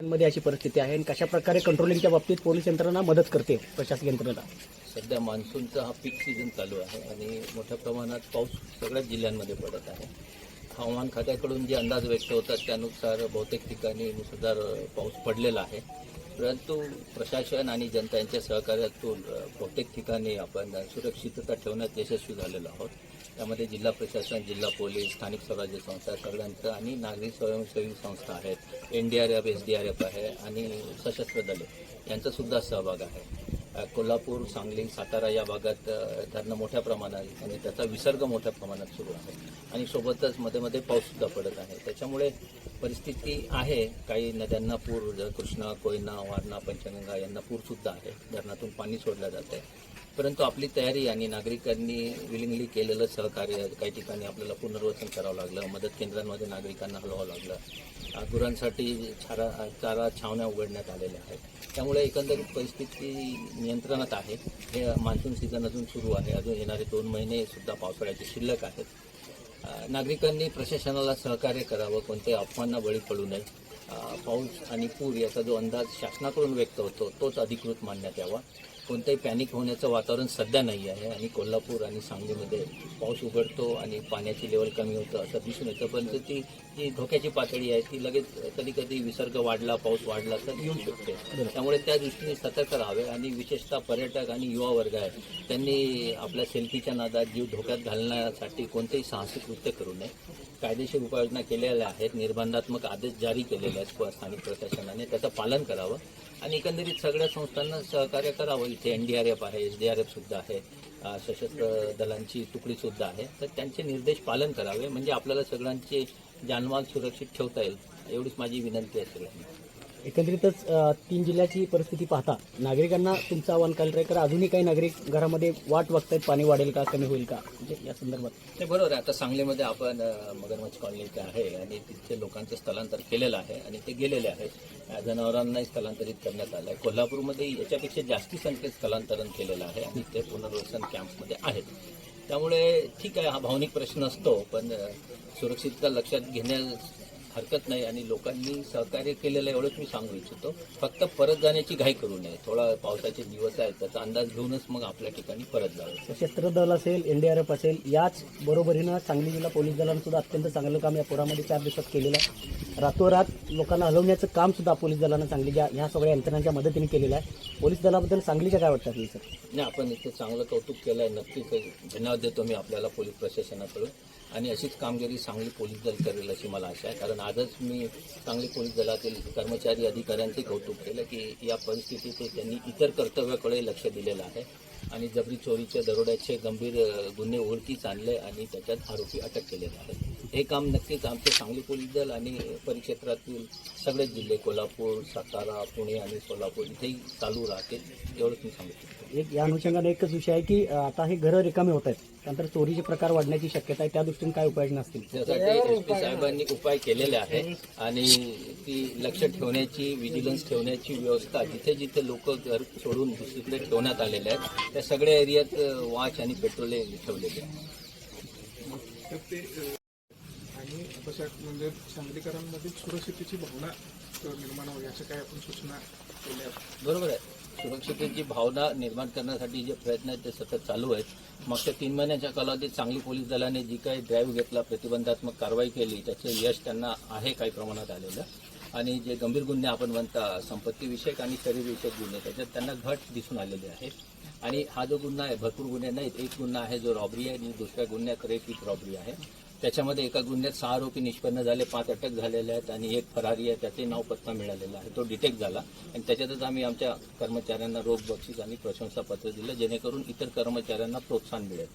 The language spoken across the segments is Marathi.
मध्ये अशी परिस्थिती आहे आणि कशा प्रकारे कंट्रोलिंगच्या बाबतीत पोलीस यंत्रणा मदत करते प्रशासकीय यंत्रणा सध्या मान्सूनचा हा पीक सीझन चालू आहे आणि मोठ्या प्रमाणात पाऊस सगळ्याच जिल्ह्यांमध्ये पडत आहे. हवामान खात्याकडून जे अंदाज व्यक्त होतात त्यानुसार बहुतेक ठिकाणी मुसळधार पाऊस पडलेला आहे. परंतु प्रशासन आणि जनता यांच्या सहकार्यातून बहुतेक ठिकाणी आपण सुरक्षितता ठेवण्यात यशस्वी झालेलो आहोत. त्यामध्ये जिल्हा प्रशासन जिल्हा पोलीस स्थानिक स्वराज्य संस्था सगळ्यांचं आणि नागरिक स्वयंसेवी संस्था आहेत. N D R F S D R F आहे आणि सशस्त्र दले यांचा सुद्धा सहभाग आहे. कोल्हापूर सांगली सातारा या भागात धरणं मोठ्या प्रमाणात आणि त्याचा विसर्ग मोठ्या प्रमाणात सुरू आहे. आणि सोबतच मध्ये मध्ये पाऊससुद्धा पडत आहे. त्याच्यामुळे परिस्थिती आहे. काही नद्यांना पूर कृष्णा कोयना वारणा पंचगंगा यांना पूरसुद्धा आहे. धरणातून पाणी सोडलं जात आहे परंतु आपली तयारी आणि नागरिकांनी विलिंगली केलेलं सहकार्य काही ठिकाणी आपल्याला पुनर्वसन करावं लागलं मदत केंद्रांमध्ये नागरिकांना हलवावं लागलं. गुरांसाठी चारा चारा छावण्या उघडण्यात आलेल्या आहेत. त्यामुळे एकंदरीत परिस्थिती नियंत्रणात आहे. हे मान्सून सीझन अजून सुरू आहे. अजून येणारे दोन महिने सुद्धा पावसाळ्याचे शिल्लक आहेत. नागरिकांनी प्रशासनाला सहकार्य करावं कोणत्याही अफवांना बळी पडू नये. पाऊस आणि पूर याचा जो अंदाज शासनाकडून व्यक्त होतो तोच अधिकृत मानण्यात यावा. कोणतंही पॅनिक होण्याचं वातावरण सध्या नाही आहे. आणि कोल्हापूर आणि सांगलीमध्ये पाऊस उघडतो आणि पाण्याची लेवल कमी होतं असं दिसून येतं. परंतु ती जी धोक्याची पातळी आहे ती लगेच कधी कधी विसर्ग वाढला पाऊस वाढला तर येऊ शकते. त्यामुळे त्या दृष्टीने सतर्क राहावे आणि विशेषतः पर्यटक आणि युवा वर्ग आहे. त्यांनी आपल्या सेल्फीच्या नादात जीव धोक्यात घालण्यासाठी कोणतेही साहसी कृत्य करू नये. कायदेशीर उपाययोजना केलेल्या आहेत. निर्बंधात्मक आदेश जारी केलेले आहेत. स्थानिक प्रशासनाने त्याचं पालन करावं आणि एकंदरीत सगळ्या संस्थांना सहकार्य करावं. इथे एन डी आर एफ आहे एस डी आर एफ सुद्धा आहे सशस्त्र दलांची तुकडी सुद्धा आहे. तर त्यांचे निर्देश पालन करावे म्हणजे आपल्याला सगळ्यांचे जानमाल सुरक्षित ठेवता येईल एवढीच माझी विनंती असेल एकंदरीतच तीन जिल्ह्याची परिस्थिती पाहता नागरिकांना तुमचं आव्हान काय राहील कारण अजूनही काही नागरिक घरामध्ये वाट बघतायत पाणी वाढेल का कमी होईल का? म्हणजे या संदर्भात. ते बरोबर आहे. आता सांगलीमध्ये आपण मगरमच्छ कॉलनी इथे आहे आणि तिथे लोकांचं स्थलांतर केलेलं आहे आणि ते गेलेले आहेत. जनावरांनाही स्थलांतरित करण्यात आलं आहे कोल्हापूरमध्ये याच्यापेक्षा जास्ती संख्येत स्थलांतरण केलेलं आहे आणि ते पुनर्वसन कॅम्पमध्ये आहेत. त्यामुळे ठीक आहे हा भावनिक प्रश्न असतो पण सुरक्षितता लक्षात घेण्यास हरकत नाही आणि लोकांनी सहकार्य केलेलं एवढंच मी सांगू इच्छितो. फक्त परत जाण्याची घाई करू नये. थोडा पावसाचे दिवस आहेत त्याचा अंदाज घेऊनच मग आपल्या ठिकाणी परत जावं. सशस्त्र दल असेल एनडीआरएफ असेल याच बरोबरीनं सांगली जिल्हा पोलीस दलानं सुद्धा अत्यंत चांगलं काम या पुरामध्ये चार दिवसात केलेलं आहे. रातोरात लोकांना हलवण्याचं काम सुद्धा पोलीस दलानं सांगलीच्या ह्या सगळ्या यंत्रणांच्या मदतीने केलेलं आहे. पोलीस दलाबद्दल सांगलीच्या काय वाटतं आपल्याला सर? नाही आपण इथे चांगलं कौतुक केलं आहे नक्कीच धन्यवाद देतो मी आपल्याला पोलीस प्रशासनाकडून. आणि अशीच कामगिरी सांगली पोलीस दल करेल अशी मला आशा आहे. कारण आजच मी सांगली पोलीस दलातील कर्मचारी अधिकाऱ्यांचे कौतुक केलं की या परिस्थितीत त्यांनी इतर कर्तव्याकडे लक्ष दिलेलं आहे. आणि जबरी चोरीच्या दरोड्याचे गंभीर गुन्हे ओळखीच आणले आणि त्याच्यात आरोपी अटक केलेले आहेत हे काम नक्कीच आमचे सांगली पोलीस दल आणि परिक्षेत्रातील सगळेच जिल्हे कोल्हापूर सातारा पुणे आणि सोलापूर इथेही चालू राहतील एवढंच मी सांगू शकतो. एक या अनुषंगाने एकच विषय आहे की आता हे घरं रिकामे होत आहेत. त्यानंतर चोरीचे प्रकार वाढण्याची शक्यता आहे त्या दृष्टीने काय उपाययोजना असतील त्यासाठी एस पी साहेबांनी उपाय केलेले आहेत आणि ती लक्ष ठेवण्याची विजिलन्स ठेवण्याची व्यवस्था जिथे जिथे लोक घर सोडून दुसरीकडे ठेवण्यात आलेले आहेत त्या सगळ्या एरियात वॉच आणि पेट्रोले ठेवलेले आहेत अ, आणि म्हणजे सांगलीकरांमध्ये सुरक्षितेची भावना निर्माण व्हावी अशा काही आपण सूचना केल्या आहेत. बरोबर आहे. सुरक्षितेची भावना निर्माण करण्यासाठी जे प्रयत्न आहेत ते सतत चालू आहेत. मागच्या तीन महिन्याच्या कालावधीत सांगली पोलीस दलाने जी काही ड्राईव्ह घेतला प्रतिबंधात्मक कारवाई केली त्याचे यश त्यांना आहे काही प्रमाणात आलेलं. आणि जे गंभीर गुन्हे आपण म्हणता संपत्तीविषयक आणि शरीरविषयक गुन्हे त्याच्यात त्यांना घट दिसून आलेली आहे. आणि हा जो गुन्हा आहे भरपूर गुन्हे नाहीत. एक गुन्हा आहे जो रॉबरी आहे आणि दुसऱ्या गुन्ह्यात रेप विथ रॉबरी आहे. त्याच्यामध्ये एका गुन्ह्यात सहा आरोपी निष्पन्न झाले पाच अटक झालेले आहेत आणि एक फरारी आहे त्याचे नाव पत्ता मिळालेला आहे. तो डिटेक्ट झाला आणि त्याच्यातच आम्ही आमच्या कर्मचाऱ्यांना रोख बक्षीस आणि प्रशंसापत्र दिलं जेणेकरून इतर कर्मचाऱ्यांना प्रोत्साहन मिळेल.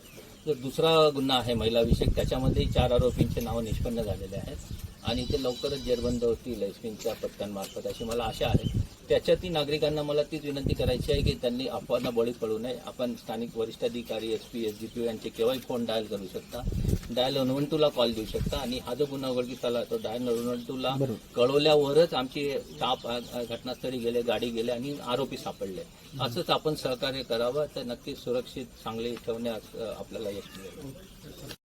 जो दुसरा गुन्हा आहे महिलाविषयक त्याच्यामध्येही चार आरोपींचे नावं निष्पन्न झालेले आहेत आणि ते लवकरच जेरबंद होतील एसपींच्या पत्त्यांमार्फत अशी मला आशा आहे. त्याच्यातही नागरिकांना मला तीच विनंती करायची आहे की त्यांनी अफवांना बळी पडू नये. आपण स्थानिक वरिष्ठ अधिकारी S P S D P यांचे केव्हाही फोन डायल करू शकता. डायल वन टूला कॉल देऊ शकता आणि हा जो गुन्हा उघडकीस आला तो डायल वन टूला कळवल्यावरच आमची अ, घटनास्थळी गेले गाडी गेले आणि आरोपी सापडले. असंच आपण सहकार्य करावं तर नक्कीच सुरक्षित चांगले ठेवण्यास आपल्याला यश मिळेल.